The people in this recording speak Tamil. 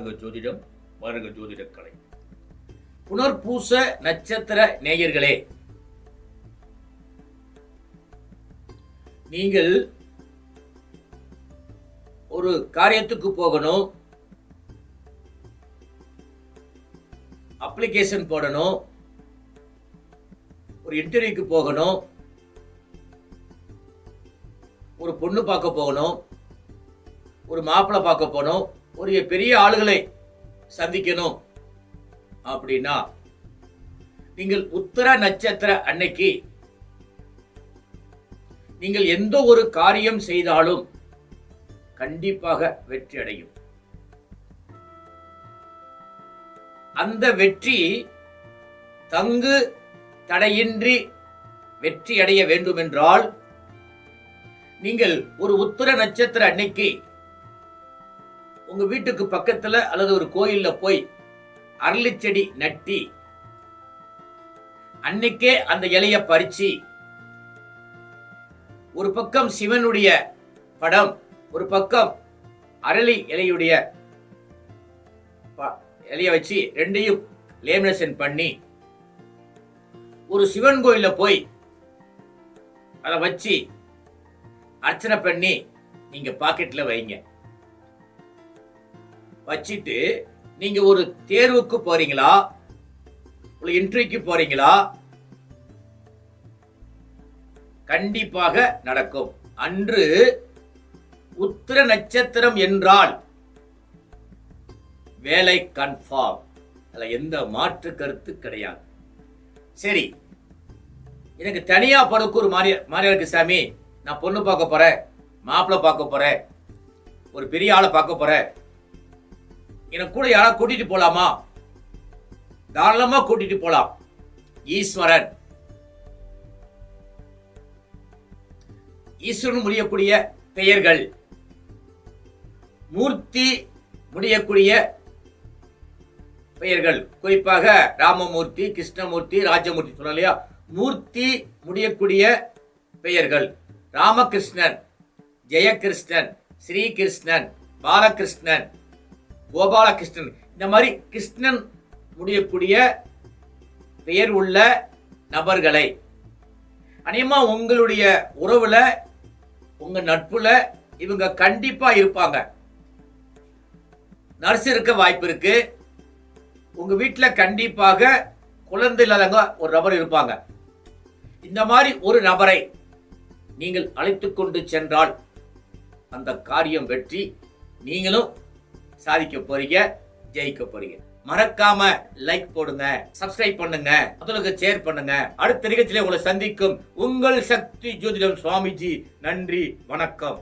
ஜோதிடம் வருக ஜோதிட கலை புனர்பூச நட்சத்திர நேயர்களே நீங்கள் ஒரு காரியத்துக்கு போகணும் அப்ளிகேஷன் போடணும் ஒரு இன்டர்வியூக்கு போகணும் ஒரு பொண்ணு பார்க்க போகணும் ஒரு மாப்பிள்ளை பார்க்க போகணும் ஒரு பெரிய ஆளுகளை சந்திக்கணும். அப்படின்னா நீங்கள் உத்தர நட்சத்திர அன்னைக்கு நீங்கள் எந்த ஒரு காரியம் செய்தாலும் கண்டிப்பாக வெற்றி அடையும். அந்த வெற்றி தங்கு தடையின்றி வெற்றி அடைய வேண்டுமென்றால் நீங்கள் ஒரு உத்தர நட்சத்திர அன்னைக்கு உங்க வீட்டுக்கு பக்கத்துல அல்லது ஒரு கோயில்ல போய் அரளிச்செடி நட்டி அன்னைக்கே அந்த இலைய பறிச்சு ஒரு பக்கம் சிவனுடைய படம் ஒரு பக்கம் அரளி இலையுடைய ப- இலைய வச்சு ரெண்டையும் லேமினேஷன் பண்ணி ஒரு சிவன் கோயிலில் போய் அதை வச்சு அர்ச்சனை பண்ணி நீங்க பாக்கெட்ல வைங்க. வச்சுட்டு நீங்க ஒரு தேர்வுக்கு போறீங்களா? ஒரு இன்டர்வியூக்கு போறீங்களா? கண்டிப்பாக நடக்கும். அன்று உத்திர நட்சத்திரம் என்றால் வேலை கன்ஃபார்ம் அதில் எந்த மாற்று கருத்து கிடையாது. சரி. எனக்கு தனியாக படுக்க ஒரு மாரியா மாறியா இருக்கு சாமி. நான் பொண்ணு பார்க்க போறேன் மாப்பிள்ளை பார்க்க போறேன் ஒரு பெரிய ஆளை பார்க்க போறேன். எனக்கு கூட யாராவது கூட்டிட்டு போலாமா? தாராளமா கூட்டிட்டு போலாம். ஈஸ்வரன். ஈஸ்வரன் முடியக்கூடிய பெயர்கள். மூர்த்தி முடியக்கூடிய பெயர்கள். குறிப்பாக ராமமூர்த்தி கிருஷ்ணமூர்த்தி ராஜமூர்த்தி சொன்னோம் இல்லையா? மூர்த்தி முடியக்கூடிய பெயர்கள். ராமகிருஷ்ணன் ஜெயகிருஷ்ணன் ஸ்ரீகிருஷ்ணன் பாலகிருஷ்ணன் கோபாலகிருஷ்ணன். இந்த மாதிரி கிருஷ்ணன் முடியக்கூடிய பெயர் உள்ள நபர்களை அநேகமா உங்களுடைய உறவுல உங்க நட்புல இவங்க கண்டிப்பா இருப்பாங்க. நர்ஸ் இருக்க வாய்ப்பு இருக்கு. உங்க வீட்டில் கண்டிப்பாக குழந்தை இல்லாதவங்க ஒரு நபர் இருப்பாங்க. இந்த மாதிரி ஒரு நபரை நீங்கள் அழைத்து கொண்டு சென்றால் அந்த காரியம் வெற்றி. நீங்களும் சாதிக்க போறீங்க ஜெயிக்க போறீங்க. மறக்காம லைக் போடுங்க சப்ஸ்கிரைப் பண்ணுங்க அதுலக்கு ஷேர் பண்ணுங்க. அடுத்த நிகழ்ச்சியில உங்களை சந்திக்கும் உங்கள் சக்தி ஜோதிடம் சுவாமிஜி. நன்றி வணக்கம்.